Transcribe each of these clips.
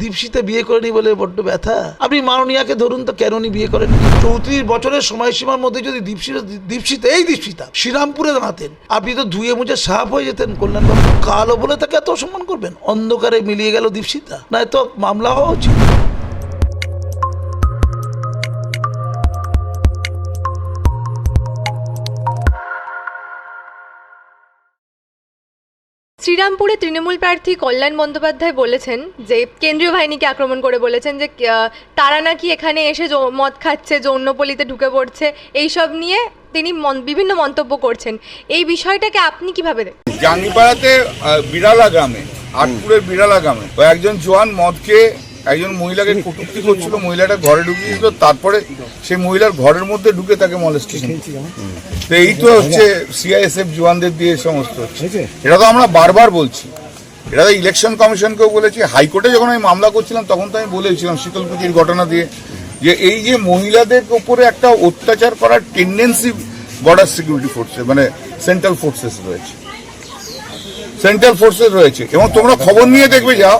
দীপশিতে বিয়ে করেনি বলে বড্ড ব্যথা। আপনি মাননীয়াকে ধরুন তো কেন উনি বিয়ে করেন? চৌত্রিশ বছরের সময়সীমার মধ্যে যদি দীপশিতা দীপশিতা এই দীপশিতা শ্রীরামপুরে দাঁড়াতেন, আপনি তো ধুয়ে মুছে সাপ হয়ে যেতেন কল্যাণবাবু। কালো বলে তাকে এত সম্মান করবেন? অন্ধকারে মিলিয়ে গেল দীপশিতা। না তো মামলা হওয়া উচিত। শ্রীরামপুরে তৃণমূল প্রার্থী কল্যাণ বন্দ্যোপাধ্যায় বলেছেন যে, কেন্দ্রীয় বাহিনীকে আক্রমণ করে বলেছেন যে তারা নাকি এখানে এসে মদ খাচ্ছে যৌনপল্লিতে ঢুকে পড়ছে। এইসব নিয়ে তিনি বিভিন্ন মন্তব্য করছেন। এই বিষয়টাকে আপনি কীভাবে দেখেন জাঙ্গিপাড়াতে বিড়ালা গ্রামে, আটপুরের বিড়ালা গ্রামে একজন জোয়ান মদ খেয়ে একজন মহিলাকে কটূক্তি করছিল মহিলাটা ঘরে ঢুকিয়েছিল তারপরে সেই মহিলার ঘরের মধ্যে ঢুকে তাকে মলেস্টেশন তো এই তো হচ্ছে সিআইএসএফ জওয়ানদের দিয়ে সমস্ত হচ্ছে। এটা তো আমরা বারবার বলছি। এটা তো ইলেকশন কমিশনকেও বলেছি। হাইকোর্টে যখন আমি মামলা করছিলাম তখন তো আমি বলেছিলাম শীতলকুচির ঘটনা দিয়ে যে এই যে মহিলাদের উপরে একটা অত্যাচার করার টেন্ডেন্সি বর্ডার সিকিউরিটি ফোর্সে মানে সেন্ট্রাল ফোর্সেস রয়েছে। সেন্ট্রাল ফোর্সেস রয়েছে। এবং তোমরা খবর নিয়ে দেখবে যাও।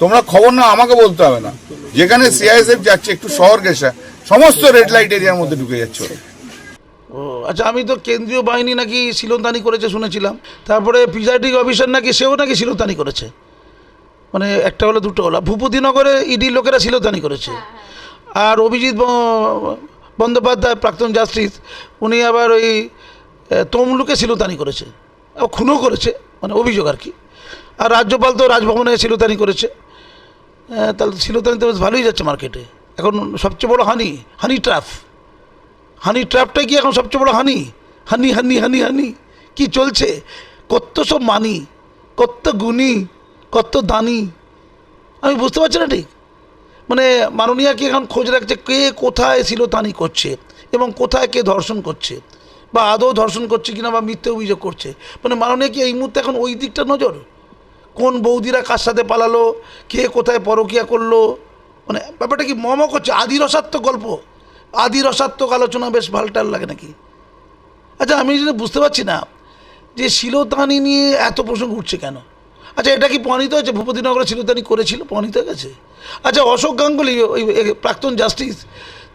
তোমরা খবর না আমাকে বলতে হবে না। যেখানে সিআইএসএফ যাচ্ছে একটু শহর গেছে সমস্ত রেড লাইট এরিয়ার মধ্যে ঢুকে যাচ্ছে। ও আচ্ছা আমি তো কেন্দ্রীয় বাহিনী নাকি শিলনদানি করেছে শুনেছিলাম। তারপরে প্রিজাইডিং অফিসার নাকি সেও নাকি শিলনদানি করেছে। মানে একটা হলো দুটো হলো। ভূপতিনগরে ইডির লোকেরা শিলদানি করেছে। আর অভিজিৎ বন্দ্যোপাধ্যায় প্রাক্তন জাস্টিস উনি আবার ওই তমলুকে শিলতানি করেছে। ও খুনও করেছে মানে অভিযোগ আর কি। আর রাজ্যপাল তো রাজভবনে শিলতানি করেছে। আহ, তাহলে শিলতানি তো বেশ ভালোই যাচ্ছে মার্কেটে এখন সবচেয়ে বড় হানি হানি ট্র্যাপ হানি ট্র্যাপটাই কি এখন সবচেয়ে বড় হানি হানি হানি হানি হানি কি চলছে? কত সব মানি কত গুণী কত দানি। আমি বুঝতে পারছি না ঠিক? মানে মাননীয়া কি এখন খোঁজ রাখছে কে কোথায় শিলতানি করছে এবং কোথায় কে ধর্ষণ করছে? বা আদৌ ধর্ষণ করছে কিনা বা মিথ্যে অভিযোগ করছে? মানে মাননীয় কি এই মুহূর্তে এখন ওই দিকটা নজর? কোন বৌদিরা কার সাথে পালালো? কে কোথায় পরকিয়া করল? মানে ব্যাপারটা কি মম করছে? আদি রসাত্মক গল্প। আদি রসাত্মক আলোচনা বেশ ভালটাল লাগে নাকি? আচ্ছা আমি যেটা বুঝতে পারছি না, যে শিলতানি নিয়ে এত প্রসঙ্গ উঠছে কেন? আচ্ছা এটা কি প্রমাণিত হয়েছে? ভূপতিনগরে শিলতানি করেছিল? প্রমাণিত হয়ে গেছে? আচ্ছা অশোক গাঙ্গুলি, ওই প্রাক্তন জাস্টিস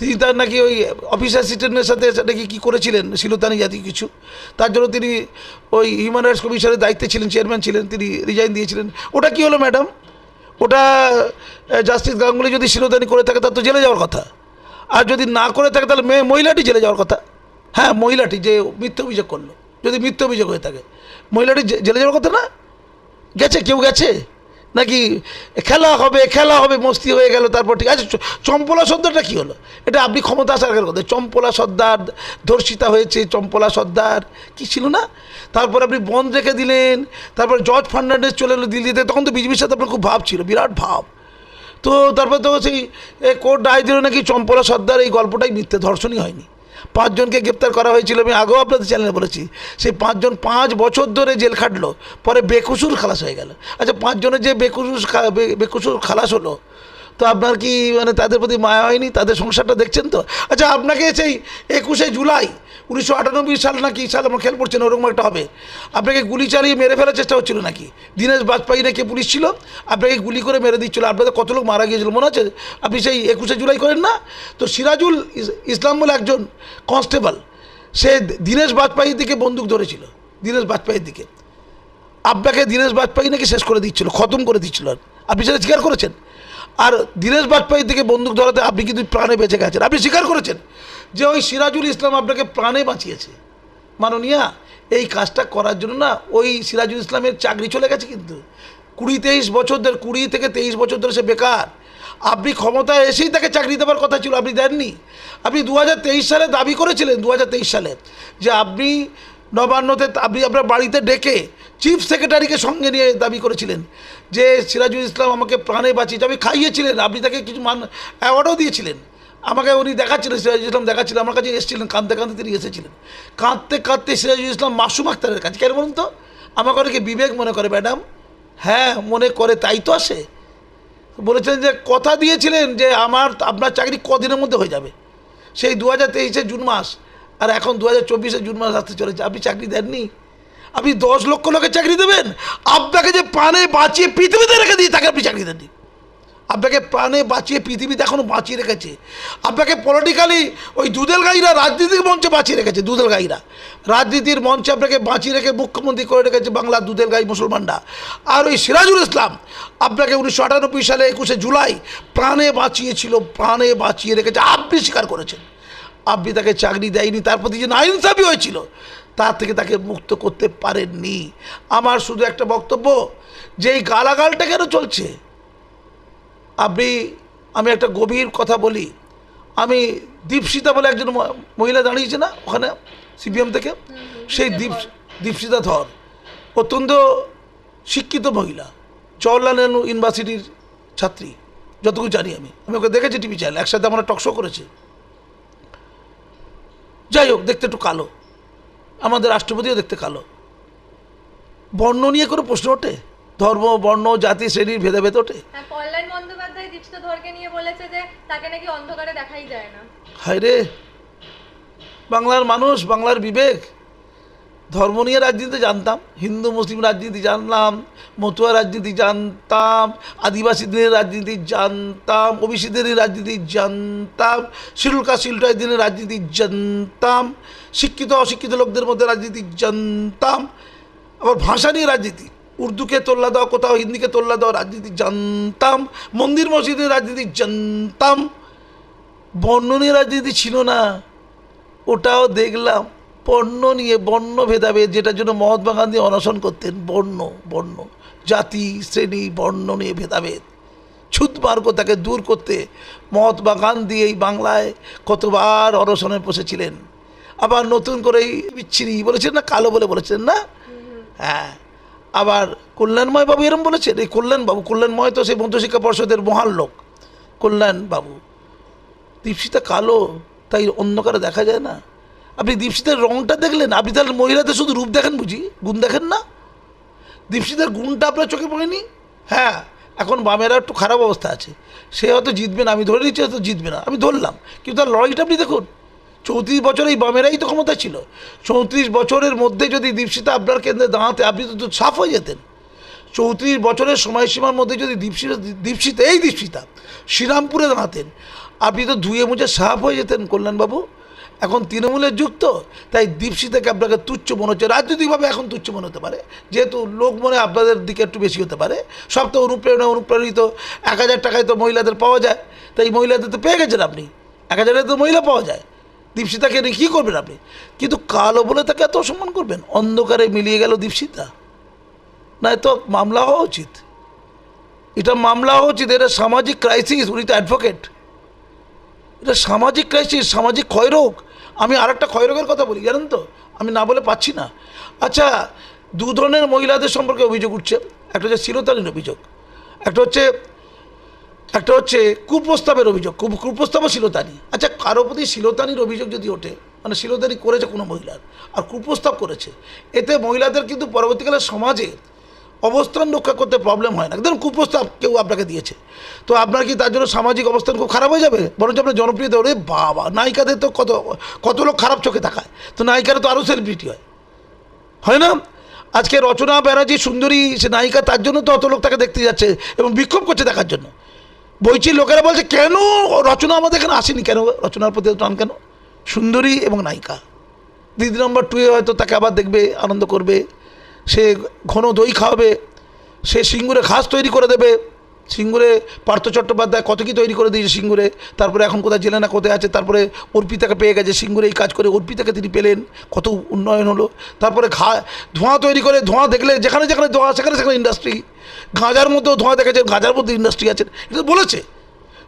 তিনি তার নাকি ওই অফিস অ্যাসিস্ট্যান্টের সাথে নাকি কী করেছিলেন? শিলতানি জাতীয় কিছু। তার জন্য তিনি ওই হিউম্যান রাইটস কমিশনের দায়িত্বে ছিলেন চেয়ারম্যান ছিলেন, তিনি রিজাইন দিয়েছিলেন। ওটা কি হলো ম্যাডাম ওটা জাস্টিস গাঙ্গুলি যদি শিলতানি করে থাকে, তার তো জেলে যাওয়ার কথা। আর যদি না করে থাকে, তাহলে মেয়ে মহিলাটি জেলে যাওয়ার কথা। হ্যাঁ মহিলাটি যে মিথ্যে অভিযোগ করল। যদি মিথ্যে অভিযোগ হয়ে থাকে, মহিলাটি জেলে যাওয়ার কথা না? গেছে? কেউ গেছে? নাকি খেলা হবে খেলা হবে, মস্তি হয়ে গেল, তারপর ঠিক আছে। চম্পলা সর্দারটা কী হলো? এটা আপনি ক্ষমতা আসার কথা। চম্পলা সর্দার ধর্ষিতা হয়েছে, চম্পলা সর্দার কি ছিল না? তারপর আপনি বন্ধ রেখে দিলেন, তারপর জর্জ ফার্নান্ডেস চলে এলো দিল্লিতে, তখন তো বিজেপির সাথে আপনার খুব ভাব ছিল, বিরাট ভাব। তো তারপর তো সেই কোর্ট রায় দিল নাকি চম্পলা সর্দার এই গল্পটাই মিথ্যে, ধর্ষণই হয়নি। পাঁচজনকে গ্রেপ্তার করা হয়েছিল, আমি আগেও আপনাদের চ্যানেলে বলেছি। সেই পাঁচজন পাঁচ বছর ধরে জেল খাটলো, পরে বেকুসুর খালাস হয়ে গেল। আচ্ছা পাঁচজনের যে বেকুসুর বেকুসুর খালাস হলো, তো আপনার কি মানে তাদের প্রতি মায়া হয়নি? তাদের সংসারটা দেখছেন তো? আচ্ছা আপনাকে সেই একুশে জুলাই উনিশশো আটানব্বই সাল না কি সাল আমার খেয়াল পড়ছে না, ওরকম একটা হবে। আপনাকে গুলি চালিয়ে মেরে ফেলার চেষ্টা হচ্ছিল নাকি? দীনেশ বাজপেয়ী নাকি পুলিশ ছিল? আপনাকে গুলি করে মেরে দিচ্ছিল। আপনাদের কত লোক মারা গিয়েছিল, মনে আছে? আপনি সেই একুশে জুলাই করেন না? তো সিরাজুল ইস- ইসলাম বলে একজন কনস্টেবল, সে দীনেশ বাজপেয়ীর দিকে বন্দুক ধরেছিল। দীনেশ বাজপেয়ীর দিকে। আপনাকে দীনেশ বাজপেয়ী নাকি শেষ করে দিচ্ছিল, খতম করে দিচ্ছিল। আপনি সেটা স্বীকার করেছেন? আর দীনেশ বাজপেয়ীর দিকে বন্দুক ধরাতে আপনি কিন্তু প্রাণে বেঁচে গেছেন। আপনি স্বীকার করেছেন? যে ওই সিরাজুল ইসলাম আপনাকে প্রাণে বাঁচিয়েছে। মাননীয়া, এই কাজটা করার জন্য না ওই সিরাজুল ইসলামের চাকরি চলে গেছে কিন্তু। কুড়ি তেইশ বছর ধরে, কুড়ি থেকে তেইশ বছর ধরে সে বেকার। আপনি ক্ষমতায় এসেই তাকে চাকরি দেওয়ার কথা ছিল, আপনি দেননি। আপনি দু হাজার তেইশ সালে দাবি করেছিলেন দু হাজার তেইশ সালে, যে আপনি নবান্নতে আপনি আপনার বাড়িতে ডেকে চিফ সেক্রেটারিকে সঙ্গে নিয়ে দাবি করেছিলেন, যে সিরাজুল ইসলাম আমাকে প্রাণে বাঁচিয়েছে। আপনি খাইয়েছিলেন, আপনি তাকে কিছু মান অ্যাওয়ার্ডও দিয়েছিলেন। আমাকে উনি দেখাচ্ছিলেন সিরাজুল ইসলাম দেখাচ্ছিল, আমার কাছে এসেছিলেন, কাঁদতে কাঁদতে তিনি এসেছিলেন। কাঁদতে কাঁদতে সিরাজুল ইসলাম মাসুম আক্তারের কাছে, কেন বলুন তো? আমাকে অনেকে বিবেক মনে করে, ম্যাডাম। হ্যাঁ মনে করে, তাই তো আসে। বলেছিলেন যে, কথা দিয়েছিলেন যে, আমার, আপনার চাকরি কদিনের মধ্যে হয়ে যাবে। সেই দু হাজার তেইশে জুন মাস, আর এখন দু হাজার চব্বিশে জুন মাস আসতে চলেছে। আপনি চাকরি দেননি? আপনি দশ লক্ষ লোকের চাকরি দেবেন? আপনাকে যে পানে বাঁচিয়ে পৃথিবীতে রেখে দিই তাকে আপনি চাকরি দেননি। আপনাকে প্রাণে বাঁচিয়ে পৃথিবীতে এখনও বাঁচিয়ে রেখেছে। আপনাকে পলিটিক্যালি ওই দুধেল গাইরা রাজনীতির মঞ্চে বাঁচিয়ে রেখেছে দুধেল গাইরা রাজনীতির মঞ্চে আপনাকে বাঁচিয়ে রেখে মুখ্যমন্ত্রী করে রেখেছে বাংলার দুধেল গাই মুসলমানরা। আর ওই সিরাজুল ইসলাম আপনাকে উনিশশো আটানব্বই সালে একুশে জুলাই প্রাণে বাঁচিয়েছিল, প্রাণে বাঁচিয়ে রেখেছে। আপনি স্বীকার করেছেন। আপনি তাকে চাকরি দেয়নি, তার প্রতি যে নাইনসাফি হয়েছিল, তার থেকে তাকে মুক্ত করতে পারেননি। আমার শুধু একটা বক্তব্য যে এই গালাগালটা কেন চলছে? আপনি আমি একটা গভীর কথা বলি। আমি দীপসিতা বলে একজন মহিলা দাঁড়িয়েছে না ওখানে সিপিএম থেকে? সেই দীপ দীপসিতা ধর। অত্যন্ত শিক্ষিত মহিলা জওয়াহরলাল নেহরু ইউনিভার্সিটির ছাত্রী যতটুকু জানি আমি। আমি ওকে দেখেছি টিভি চ্যানেল একসাথে আমরা টকশো করেছি। যাই হোক দেখতে একটু কালো। আমাদের রাষ্ট্রপতিও দেখতে কালো। বর্ণ নিয়ে কোনো প্রশ্ন ওঠে? ধর্ম বর্ণ জাতি শ্রেণির ভেদাভেদ ওঠে হ্যাঁ কল্যাণ বন্দ্যোপাধ্যায় দীপশিতা ধরকে নিয়ে বলেছে যে তাকে নাকি অন্ধকারে দেখাই যায় না। হায় রে বাংলার মানুষ, বাংলার বিবেক। ধর্ম নিয়ে রাজনীতি জানতাম, হিন্দু, মুসলিম রাজনীতি জানলাম, মতুয়া রাজনীতি জানতাম, আদিবাসীদের রাজনীতি জানতাম ওবিসিদের রাজনীতি জানতাম শিরুল কাশিলটাই দিনের রাজনীতি জানতাম, শিক্ষিত, অশিক্ষিত লোকদের মধ্যে রাজনীতি জানতাম। আবার ভাষা নিয়ে রাজনীতি। উর্দুকে তোল্লা দেওয়া কোথাও হিন্দিকে তোল্লা দেওয়া রাজনীতি জানতাম। মন্দির মসজিদের রাজনীতি জানতাম। বর্ণ নিয়ে রাজনীতি ছিল না। ওটাও দেখলাম। বর্ণ নিয়ে বর্ণ ভেদাভেদ যেটার জন্য মহাত্মা গান্ধী অনশন করতেন। বর্ণ বর্ণ। জাতি শ্রেণি বর্ণ নিয়ে ভেদাভেদ। ছুতমার্গ তাকে দূর করতে মহাত্মা গান্ধী এই বাংলায় কতবার অনশনে বসেছিলেন। আবার নতুন করে এই বিচ্ছিরি বলেছেন না? কালো বলে বলেছেন না? হ্যাঁ। আবার কল্যাণময় বাবু এরম বলেছেন এই কল্যাণ বাবু, কল্যাণময় তো সেই মধ্যশিক্ষা পর্ষদের মহান লোক। কল্যাণ বাবু, দীপশিতা কালো, তাই অন্ধকারে দেখা যায় না। আপনি দীপশিতার রংটা দেখলেন, আপনি তাহলে মহিলাদের শুধু রূপ দেখেন বুঝি? গুণ দেখেন না? দীপশিতার গুণটা আপনার চোখে পড়েনি? হ্যাঁ এখন বামেরা একটু খারাপ অবস্থা আছে। সে হয়তো জিতবে না, আমি ধরে নিচ্ছি হয়তো জিতবে না, আমি ধরলাম। কিন্তু তার লড়াইটা আপনি দেখুন চৌত্রিশ বছর এই বামেরাই তো ক্ষমতা ছিল। চৌত্রিশ বছরের মধ্যে যদি দীপশিতা আপনার কেন্দ্রে দাঁড়াতে আপনি তো সাফ হয়ে যেতেন। চৌত্রিশ বছরের সময়সীমার মধ্যে যদি দীপশিতা দীপশিতা এই দীপশিতা শ্রীরামপুরে দাঁড়াতেন, আপনি তো ধুয়ে মুছে সাফ হয়ে যেতেন কল্যাণবাবু। এখন তৃণমূলের যুক্ত তাই দীপশিতাকে আপনাকে তুচ্ছ মনে হচ্ছে। রাজনৈতিকভাবে এখন তুচ্ছ মনে হতে পারে। যেহেতু লোক মনে আপনাদের দিকে একটু বেশি হতে পারে। সব তো অনুপ্রেরণা অনুপ্রাণিত। এক হাজার টাকায় তো মহিলাদের পাওয়া যায়। তাই মহিলাদের তো পেয়ে গেছেন আপনি। এক হাজারে তো মহিলা পাওয়া যায়। দীপশিতাকে নিয়ে কী করবেন আপনি? কিন্তু কালো বলে তাকে এত অসম্মান করবেন? অন্ধকারে মিলিয়ে গেল দীপশিতা। না তো মামলা হওয়া উচিত। এটা মামলা হওয়া উচিত, এটা সামাজিক ক্রাইসিস উনি তো অ্যাডভোকেট এটা সামাজিক ক্রাইসিস সামাজিক ক্ষয়রোগ। আমি আর একটা ক্ষয়রোগের কথা বলি, জানেন তো? আমি না বলে পাচ্ছি না। আচ্ছা দু ধরনের মহিলাদের সম্পর্কে অভিযোগ উঠছে। একটা হচ্ছে শিরতালীন অভিযোগ। একটা হচ্ছে একটা হচ্ছে কুপ্রস্তাবের অভিযোগ। কু- কুপ্রস্তাব শিলতানি। আচ্ছা কারও প্রতি শিলতানির অভিযোগ যদি ওঠে মানে শিলতানি করেছে কোনো মহিলার, আর কুপ্রস্তাব করেছে, এতে মহিলাদের কিন্তু পরবর্তীকালে সমাজে অবস্থান রক্ষা করতে প্রবলেম হয় না। একদম কুপ্রস্তাব কেউ আপনাকে দিয়েছে। তো আপনার কি তার জন্য সামাজিক অবস্থান খুব খারাপ হয়ে যাবে? বরঞ্চ আপনার জনপ্রিয়তা, ওরে বাবা, নায়িকাদের তো কত কত লোক খারাপ চোখে তাকায়। তো নায়িকারা তো আরও সেলিব্রিটি হয়। হয় না? আজকে রচনা ব্যানার্জি সুন্দরী, সে নায়িকা, তার জন্য তো অত লোক তাকে দেখতে যাচ্ছে এবং বিক্ষোভ করছে দেখার জন্য। বইছি লোকেরা বলছে, কেন? রচনা আমাদের এখানে আসেনি কেন? রচনার প্রতি টান কেন? সুন্দরী এবং নায়িকা। দিদি নম্বর টুয়ে হয়তো তাকে আবার দেখবে, আনন্দ করবে। সে ঘন দই খাওয়াবে, সে সিঙ্গুরে ঘাস তৈরি করে দেবে। সিঙ্গুরে পার্থ চট্টোপাধ্যায় কত কি তৈরি করে দিয়েছে সিঙ্গুরে? তারপরে এখন কোথায় জেলে না কোথায় আছে? তারপরে অর্পিতাকে পেয়ে গেছে সিঙ্গুরে, এই কাজ করে অর্পিতাকে তিনি পেলেন। কত উন্নয়ন হলো। তারপরে ঘা, ধোঁয়া তৈরি করে, ধোঁয়া দেখলে যেখানে যেখানে ধোঁয়া, সেখানে সেখানে ইন্ডাস্ট্রি গাঁজার মধ্যেও ধোঁয়া দেখেছে গাঁজার মধ্যে ইন্ডাস্ট্রি আছে এটা বলেছে।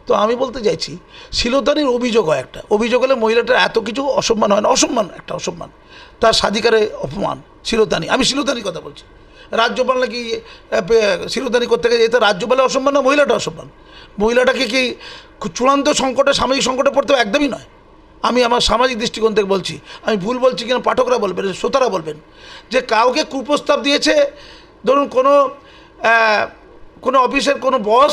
তো আমি বলতে চাইছি, শিলতানির অভিযোগ হয় একটা। অভিযোগ হলে মহিলাটার এত কিছু অসম্মান হয় না। অসম্মান, একটা অসম্মান। তার স্বাধিকারে অপমান, শিলতানি। আমি শিলতানির কথা বলছি। রাজ্যপাল নাকি শিলতানি করতে গেছে এতে রাজ্যপালের অসম্মান না মহিলাটা অসম্মান? মহিলাটাকে কি চূড়ান্ত সংকটে, সামাজিক সংকটে পড়তে একদমই নয়। আমি আমার সামাজিক দৃষ্টিকোণ থেকে বলছি, আমি ভুল বলছি কিনা, পাঠকরা বলবেন, শ্রোতারা বলবেন, যে কাউকে কুপ্রস্তাব দিয়েছে, ধরুন কোনো কোনো অফিসের কোনো বস,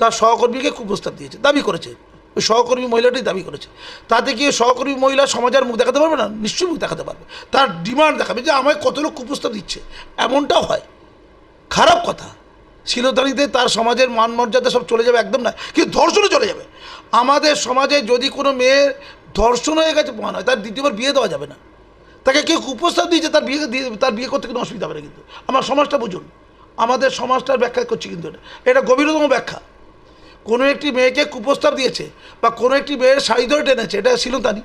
তার সহকর্মীকে কুপ্রস্তাব দিয়েছে, দাবি করেছে। ওই সহকর্মী মহিলাটাই দাবি করেছে। তাতে কি সহকর্মী মহিলা সমাজের মুখ দেখাতে পারবে না? নিশ্চয়ই মুখ দেখাতে পারবে। তার ডিমান্ড দেখাবে যে আমায় কত লোক কুপ্রস্তাব দিচ্ছে। এমনটাও হয়। খারাপ কথা। শিলতানিতে তার সমাজের মান মর্যাদা সব চলে যাবে একদম না। কিন্তু ধর্ষণও চলে যাবে। আমাদের সমাজে যদি কোনো মেয়ের ধর্ষণ হয়ে গেছে মনে হয়, তার দ্বিতীয়বার বিয়ে দেওয়া যাবে না। তাকে কেউ কুপ্রস্তাব দিয়েছে, তার বিয়ে দিয়ে, তার বিয়ে করতে কোনো অসুবিধা হবে না কিন্তু। আমার সমাজটা বুঝুন। আমাদের সমাজটার ব্যাখ্যা করছি কিন্তু এটা। এটা গভীরতম ব্যাখ্যা। কোনো একটি মেয়েকে কুপ্রস্তাব দিয়েছে বা কোনো একটি মেয়ের শাড়ি ধরে টেনেছে, এটা শিলতানি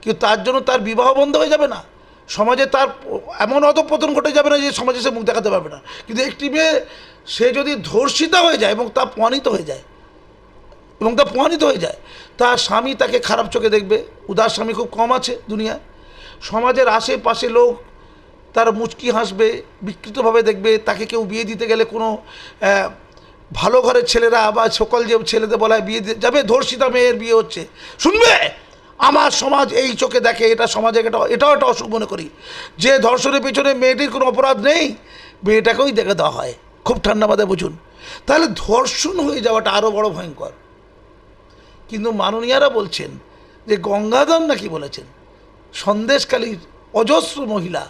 কিন্তু তার জন্য তার বিবাহ বন্ধ হয়ে যাবে না। সমাজে তার এমন অধপতন ঘটে যাবে না যে সমাজে সে মুখ দেখাতে পারবে না। কিন্তু একটি মেয়ে, সে যদি ধর্ষিতা হয়ে যায় এবং তা প্রমাণিত হয়ে যায়, এবং তা প্রমাণিত হয়ে যায়, তার স্বামী তাকে খারাপ চোখে দেখবে, উদার স্বামী খুব কম আছে দুনিয়ায়। সমাজের আশেপাশে লোক তার মুচকি হাসবে, বিকৃতভাবে দেখবে, তাকে কেউ বিয়ে দিতে গেলে কোনো ভালো ঘরের ছেলেরা বা সকল যে ছেলেদের বলা বিয়ে যাবে, ধর্ষিতা মেয়ের বিয়ে হচ্ছে। শুনবে? আমার সমাজ এই চোখে দেখে, এটা সমাজে এটা এটাও একটা অসুখ মনে করি। যে ধর্ষণের পেছনে মেয়েটির কোনো অপরাধ নেই, মেয়েটাকেই দেখে দেওয়া হয়। খুব ঠান্ডা মাথায় বুঝুন। তাহলে ধর্ষণ হয়ে যাওয়াটা আরও বড় ভয়ঙ্কর। কিন্তু মাননীয়ারা বলছেন যে গঙ্গাধর নাকি বলেছেন, সন্দেশকালীর অজস্র মহিলা,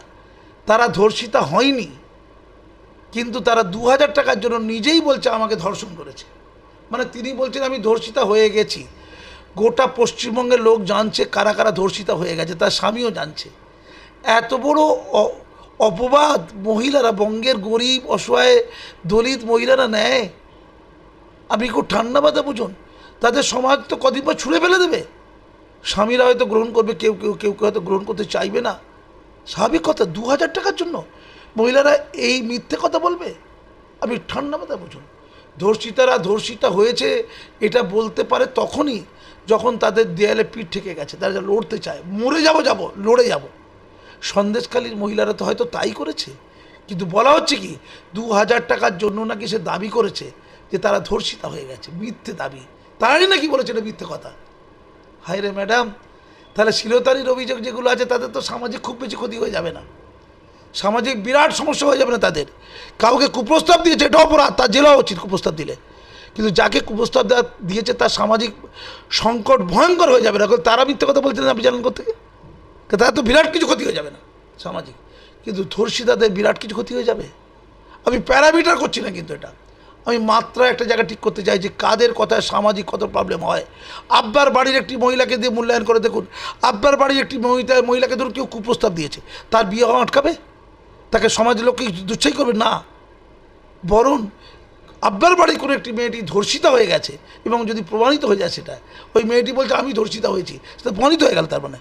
তারা ধর্ষিতা হয়নি। কিন্তু তারা দু হাজার টাকার জন্য নিজেই বলছে আমাকে ধর্ষণ করেছে। মানে তিনি বলছেন, আমি ধর্ষিতা হয়ে গেছি। গোটা পশ্চিমবঙ্গের লোক জানছে কারা কারা ধর্ষিতা হয়ে গেছে, তার স্বামীও জানছে। এত বড় অপবাদ মহিলারা, বঙ্গের গরিব, অসহায়, দলিত মহিলারা নেয়। আপনি খুব ঠান্ডা মাথা বুঝুন, তাদের সমাজ তো কদিন পর ছুঁড়ে ফেলে দেবে। স্বামীরা হয়তো গ্রহণ করবে, কেউ কেউ কেউ কেউ হয়তো গ্রহণ করতে চাইবে না। স্বাভাবিক কথা দু হাজার টাকার জন্য মহিলারা এই মিথ্যে কথা বলবে? আপনি ঠান্ডা মাথা বুঝুন। ধর্ষিতারা ধর্ষিতা হয়েছে, এটা বলতে পারে তখনই যখন তাদের দেয়ালে পিঠ ঠেকে গেছে। তারা যা লড়তে চায়। মরে যাব যাব, লড়ে যাব। সন্দেশকালীর মহিলারা তো হয়তো তাই করেছে। কিন্তু বলা হচ্ছে কি, দু হাজার টাকার জন্য নাকি সে দাবি করেছে যে তারা ধর্ষিতা হয়ে গেছে, মিথ্যে দাবি। তারাই নাকি বলেছে এটা মিথ্যে কথা? হায় রে ম্যাডাম, তাহলে শিলতারির অভিযোগ যেগুলো আছে তাদের তো সামাজিক খুব বেশি ক্ষতি হয়ে যাবে না। সামাজিক বিরাট সমস্যা হয়ে যাবে না তাদের। কাউকে কুপ্রস্তাব দিয়েছে, এটা অপরাধ, তার জেলা উচিত কুপ্রস্তাব দিলে। কিন্তু যাকে কুপ্রস্তাব দেওয়া দিয়েছে তার সামাজিক সংকট ভয়ঙ্কর হয়ে যাবে না। তারা মিথ্যে কথা বলছেন আপনি জানেন করতে তার তো বিরাট কিছু ক্ষতি হয়ে যাবে না সামাজিক। কিন্তু ধর্ষিতাদের বিরাট কিছু ক্ষতি হয়ে যাবে? আমি প্যারামিটার করছি না কিন্তু এটা। আমি মাত্রা একটা জায়গা ঠিক করতে চাই যে কাদের কথায় সামাজিক কত প্রবলেম হয়। আব্বার বাড়ির একটি মহিলাকে দিয়ে মূল্যায়ন করে দেখুন। আব্বার বাড়ির একটি মহিলা, মহিলাকে ধরুন কেউ কুপ্রস্তাব দিয়েছে। তার বিয়ে হওয়া আটকাবে? তাকে সমাজের লোককে দুচ্ছাই করবে? না। বরং আব্বার বাড়ি কোনো একটি মেয়েটি ধর্ষিতা হয়ে গেছে এবং যদি প্রমাণিত হয়ে যায় সেটা ওই মেয়েটি বলছে, আমি ধর্ষিতা হয়েছি। সেটা প্রমাণিত হয়ে গেল তার মানে।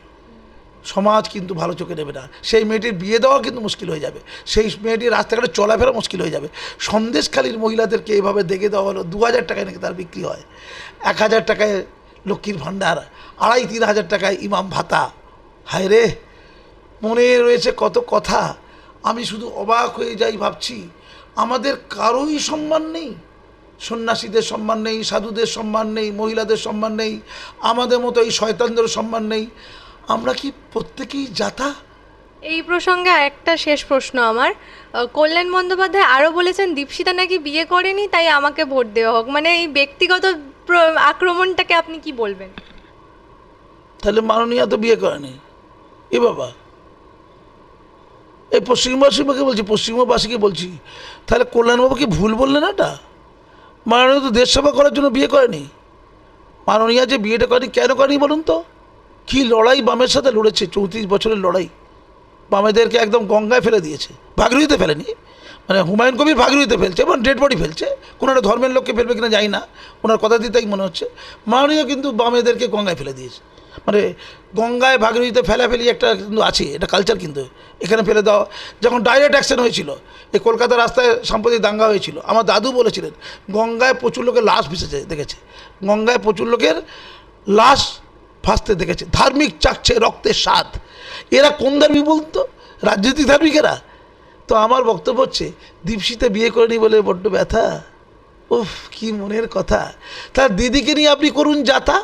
সমাজ কিন্তু ভালো চোখে নেবে না। সেই মেয়েটির বিয়ে দেওয়া কিন্তু মুশকিল হয়ে যাবে। সেই মেয়েটির রাস্তাঘাটে চলাফেরা মুশকিল হয়ে যাবে। সন্দেশখালীর মহিলাদেরকে এভাবে দেখে দেওয়া হলো, দু হাজার টাকায় নাকি তার বিক্রি হয়। এক হাজার টাকায় লক্ষ্মীর ভাণ্ডার, আড়াই তিন হাজার টাকায় ইমাম ভাতা। হায় রে মনে রয়েছে কত কথা। আমি শুধু অবাক হয়ে যাই ভাবছি আমাদের কারোই সম্মান নেই। সন্ন্যাসীদের সম্মান নেই সাধুদের সম্মান নেই মহিলাদের সম্মান নেই আমাদের মতো এই শয়তানদের সম্মান নেই। আমরা কি প্রত্যেকেই যাতা এই প্রসঙ্গে একটা শেষ প্রশ্ন আমার। কল্যাণ বন্দ্যোপাধ্যায় আরও বলেছেন দীপশিতা নাকি বিয়ে করেনি তাই আমাকে ভোট দেওয়া হোক। মানে এই ব্যক্তিগত আক্রমণটাকে আপনি কি বলবেন? তাহলে মাননীয়া তো বিয়ে করেনি। এ বাবা এই পশ্চিমবাসীকে বলছি পশ্চিমবাসীকে বলছি, তাহলে কল্যাণবাবু কি ভুল বললেন এটা? মাননীয় তো দেশ সেবা করার জন্য বিয়ে করেনি। মাননীয়া যে বিয়েটা করেনি, কেন করেনি বলুন তো? কী লড়াই বামের সাথে লড়েছে? চৌত্রিশ বছরের লড়াই। বামেদেরকে একদম গঙ্গায় ফেলে দিয়েছে। ভাগরুইতে ফেলেনি। মানে হুমায়ুন কবির ভাগরুইতে ফেলছে এবং ডেড বডি ফেলছে। কোনো একটা ধর্মের লোককে ফেলবে কিনা যাই না। ওনার কথা দিয়ে তাই মনে হচ্ছে। মাননীয় কিন্তু বামেদেরকে গঙ্গায় ফেলে দিয়েছে। মানে গঙ্গায় ভাগরুইতে ফেলাফেলি একটা কিন্তু আছে, এটা কালচার কিন্তু। এখানে ফেলে দেওয়া, যখন ডাইরেক্ট অ্যাকশন হয়েছিল, এই কলকাতা রাস্তায় সাম্প্রতিক দাঙ্গা হয়েছিল, আমার দাদু বলেছিলেন, গঙ্গায় প্রচুর লোকের লাশ ভেসেছে, দেখেছে। গঙ্গায় প্রচুর লোকের লাশ ভাসতে দেখেছে, ধার্মিক চাকছে, রক্তের স্বাদ। এরা কোন ধার্মিক বলতো? রাজনৈতিক ধার্মিকেরা? তো আমার বক্তব্য হচ্ছে, দীপশিতে বিয়ে করেনি বলে বড্ড ব্যথা। উফ, কি মনের কথা। তার দিদিকে নিয়ে আপনি করুন যাতা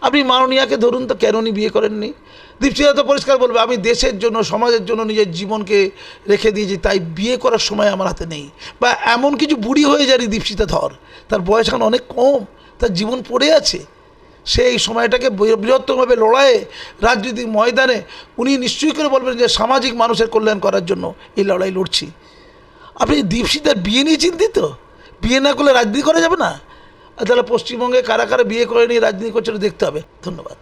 আপনি মাননীয়াকে ধরুন, তো কেন উনি বিয়ে করেননি? দীপশিতা তো পরিষ্কার বলবে, আমি দেশের জন্য, সমাজের জন্য নিজের জীবনকে রেখে দিয়েছি, তাই বিয়ে করার সময় আমার হাতে নেই। বা এমন কিছু বুড়ি হয়ে যায়নি দীপশিতা ধর, তার বয়স এখন অনেক কম, তার জীবন পড়ে আছে। সেই সময়টাকে বৃহত্তমভাবে লড়াইয়ে রাজনৈতিক ময়দানে, উনি নিশ্চয়ই করে বলবেন যে, সামাজিক মানুষের কল্যাণ করার জন্য এই লড়াই লড়ছি। আপনি দীপশিতার বিয়ে নিয়ে চিন্তিত? বিয়ে না করলে রাজনীতি করা যাবে না? তাহলে পশ্চিমবঙ্গে কারা কারা বিয়ে করে নিয়ে রাজনীতি করছে দেখতে হবে। ধন্যবাদ।